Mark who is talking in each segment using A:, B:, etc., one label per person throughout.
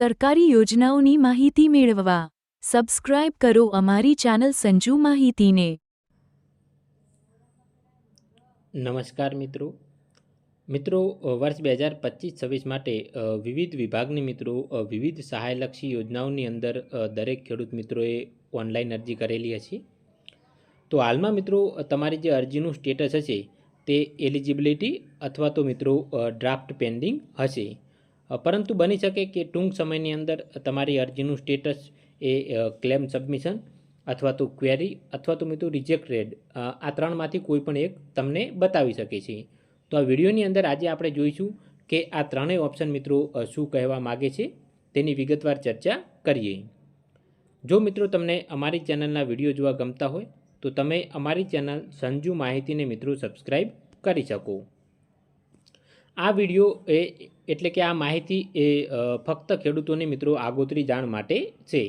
A: સરકારી યોજનાઓની માહિતી મેળવવા. સબસ્ક્રાઇબ કરો અમારી ચેનલ સંજુ માહિતીને.
B: નમસ્કાર મિત્રો. મિત્રો વર્ષ બે હજાર પચીસ છવ્વીસ માટે વિવિધ વિભાગની મિત્રો વિવિધ સહાયલક્ષી યોજનાઓની અંદર દરેક ખેડૂત મિત્રોએ ઓનલાઈન અરજી કરેલી હશે. તો હાલમાં મિત્રો તમારી જે અરજીનું સ્ટેટસ હશે તે એલિજિબિલિટી અથવા તો મિત્રો ડ્રાફ્ટ પેન્ડિંગ હશે. પરંતુ બની શકે કે ટૂંક સમયની અંદર તમારી અરજીનું સ્ટેટસ એ ક્લેમ સબમિશન અથવા તો ક્વેરી અથવા તો મિત્રો રિજેક્ટેડ આ ત્રણમાંથી કોઈ પણ એક તમને બતાવી શકે છે. તો આ વિડીયોની અંદર આજે આપણે જોઈશું કે આ ત્રણેય ઓપ્શન મિત્રો શું કહેવા માગે છે તેની વિગતવાર ચર્ચા કરીએ. જો મિત્રો તમને અમારી ચેનલના વીડિયો જોવા ગમતા હોય તો તમે અમારી ચેનલ સંજુ માહિતીને મિત્રો સબસ્ક્રાઈબ કરી શકો. આ વીડિયો એ એટલે કે આ માહિતી એ ફક્ત ખેડૂતોને મિત્રો આગોતરી જાણ માટે છે.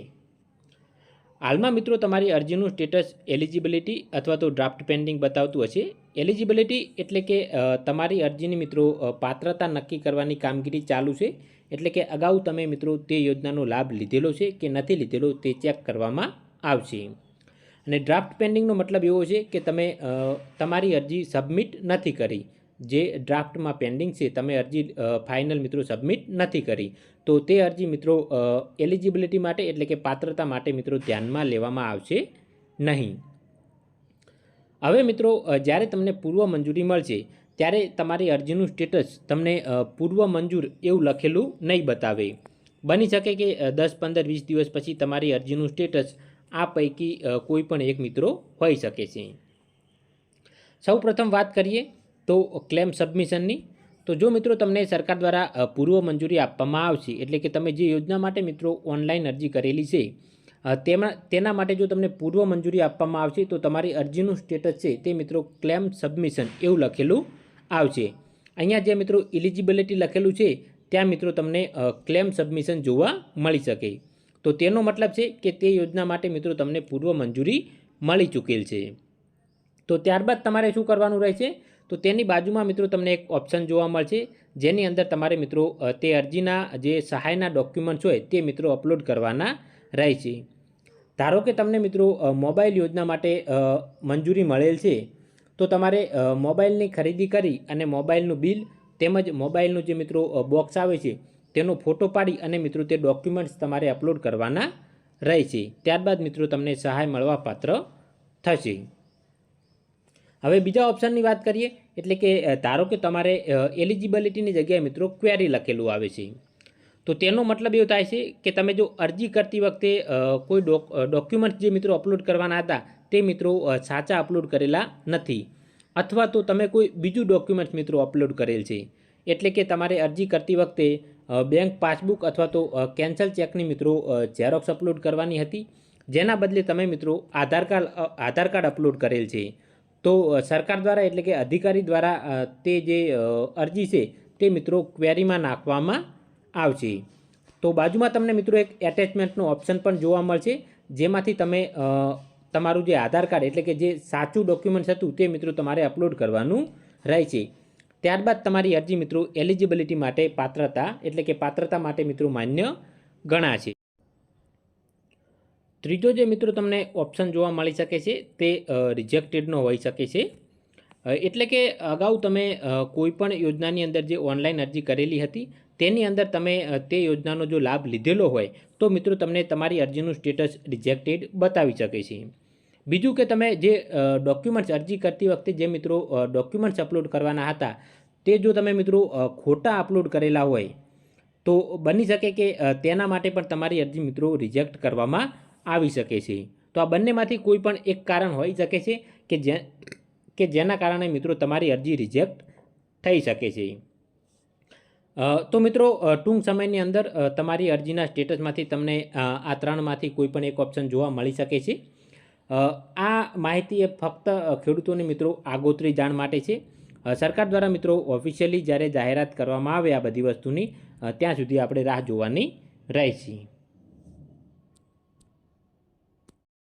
B: હાલમાં મિત્રો તમારી અરજીનું સ્ટેટસ એલિજિબિલિટી અથવા તો ડ્રાફ્ટ પેન્ડિંગ બતાવતું હશે. એલિજિબિલિટી એટલે કે તમારી અરજીની મિત્રો પાત્રતા નક્કી કરવાની કામગીરી ચાલુ છે. એટલે કે અગાઉ તમે મિત્રો તે યોજનાનો લાભ લીધેલો છે કે નથી લીધેલો તે ચેક કરવામાં આવશે. અને ડ્રાફ્ટ પેન્ડિંગનો મતલબ એવો છે કે તમે તમારી અરજી સબમિટ નથી કરી. જે ડ્રાફ્ટમાં પેન્ડિંગ છે, તમે અરજી ફાઇનલ મિત્રો સબમિટ નથી કરી, તો તે અરજી મિત્રો એલિજિબિલિટી માટે એટલે કે પાત્રતા માટે મિત્રો ધ્યાનમાં લેવામાં આવશે નહીં. હવે મિત્રો જ્યારે તમને પૂર્વ મંજૂરી મળશે, ત્યારે તમારી અરજીનું સ્ટેટસ તમને પૂર્વ મંજૂર એવું લખેલું નહીં બતાવે. બની શકે કે દસ, પંદર, વીસ દિવસ પછી તમારી અરજીનું સ્ટેટસ આ પૈકી કોઈ પણ એક મિત્રો હોઈ શકે છે. સૌ પ્રથમ વાત કરીએ તો ક્લેમ સબમિશનની તો જો મિત્રો તમને સરકાર દ્વારા પૂર્વ મંજૂરી આપવામાં આવશે, એટલે કે તમે જે યોજના માટે મિત્રો ઓનલાઈન અરજી કરેલી છે તેમાં, તેના માટે જો તમને પૂર્વ મંજૂરી આપવામાં આવશે, તો તમારી અરજીનું સ્ટેટસ છે તે મિત્રો ક્લેમ સબમિશન એવું લખેલું આવશે. અહીંયા જે મિત્રો ઇલિજિબિલિટી લખેલું છે, ત્યાં મિત્રો તમને ક્લેમ સબમિશન જોવા મળી શકે. તો તેનો મતલબ છે કે તે યોજના માટે મિત્રો તમને પૂર્વ મંજૂરી મળી ચૂકેલ છે. તો ત્યારબાદ તમારે શું કરવાનું રહેશે? તો તેની બાજુમાં મિત્રો તમને એક ઓપ્શન જોવા મળશે. જેની અંદર તમારે મિત્રો તે અરજીના જે સહાયના ડોક્યુમેન્ટ્સ હોય તે મિત્રો અપલોડ કરવાના રહેશે. ધારો કે તમને મિત્રો મોબાઈલ યોજના માટે મંજૂરી મળેલ છે, તો તમારે મોબાઈલની ખરીદી કરી અને મોબાઈલનું બિલ તેમજ મોબાઈલનું જે મિત્રો બોક્સ આવે છે, તેનો ફોટો પાડી અને મિત્રો તે ડોક્યુમેન્ટ્સ તમારે અપલોડ કરવાના રહેશે. ત્યારબાદ મિત્રો તમને સહાય મળવા પાત્ર થશે. હવે બીજા ઓપ્શનની વાત કરીએ, એટલે કે ધારો કે તમારે એલિજિબિલિટીની જગ્યાએ મિત્રો ક્વેરી લખેલું આવે છે. તો તેનો મતલબ એવો થાય છે કે તમે જો અરજી કરતી વખતે કોઈ ડોક ડોક્યુમેન્ટ જે મિત્રો અપલોડ કરવાના હતા, તે મિત્રો સાચા અપલોડ કરેલા નથી. અથવા તો તમે કોઈ બીજું ડોક્યુમેન્ટ મિત્રો અપલોડ કરેલ છે. એટલે કે તમારે અરજી કરતી વખતે બેંક પાસબુક અથવા તો કેન્સલ ચેકની મિત્રો ઝેરોક્સ અપલોડ કરવાની હતી. જેના બદલે તમે મિત્રો Aadhaar card Aadhaar card upload કરેલ છે. તો સરકાર દ્વારા એટલે કે અધિકારી દ્વારા તે જે અરજી છે તે મિત્રો ક્વેરીમાં નાખવામાં આવશે. તો બાજુમાં તમને મિત્રો એક એટેચમેન્ટનો ઓપ્શન પણ જોવા મળશે, જેમાંથી તમે તમારું જે આધાર કાર્ડ એટલે કે જે સાચું ડોક્યુમેન્ટ્સ હતું તે મિત્રો તમારે અપલોડ કરવાનું રહેશે. ત્યારબાદ તમારી અરજી મિત્રો એલિજિબિલિટી માટે પાત્રતા એટલે કે પાત્રતા માટે મિત્રો માન્ય ગણાશે. ત્રીજો જે મિત્રો તમને ઓપ્શન જોવા મળી શકે છે તે રિજેક્ટેડનો હોઈ શકે છે. એટલે કે અગાઉ તમે કોઈપણ યોજનાની અંદર જે ઓનલાઈન અરજી કરેલી હતી, તેની અંદર તમે તે યોજનાનો જો લાભ લીધેલો હોય, તો મિત્રો તમને તમારી અરજીનું સ્ટેટસ રિજેક્ટેડ બતાવી શકે છે. બીજું કે તમે જે ડોક્યુમેન્ટ્સ અરજી કરતી વખતે જે મિત્રો ડોક્યુમેન્ટ્સ અપલોડ કરવાના હતા, તે જો તમે મિત્રો ખોટા અપલોડ કરેલા હોય, તો બની શકે કે તેના માટે પણ તમારી અરજી મિત્રો રિજેક્ટ કરવામાં આવી શકે છે. તો આ બંનેમાંથી કોઈ પણ એક કારણ હોઈ શકે છે કે જે કે જેના કારણે મિત્રો તમારી અરજી રિજેક્ટ થઈ શકે છે. તો મિત્રો ટૂંક સમયની અંદર તમારી અરજીના સ્ટેટસમાંથી તમને આ ત્રણમાંથી કોઈ પણ એક ઓપ્શન જોવા મળી શકે છે. આ માહિતી એ ફક્ત ખેડૂતોને મિત્રો આગોતરી જાણ માટે છે. સરકાર દ્વારા મિત્રો ઓફિશિયલી જ્યારે જાહેરાત કરવામાં આવે આ બધી વસ્તુની ત્યાં સુધી આપણે રાહ જોવાની રહેશે.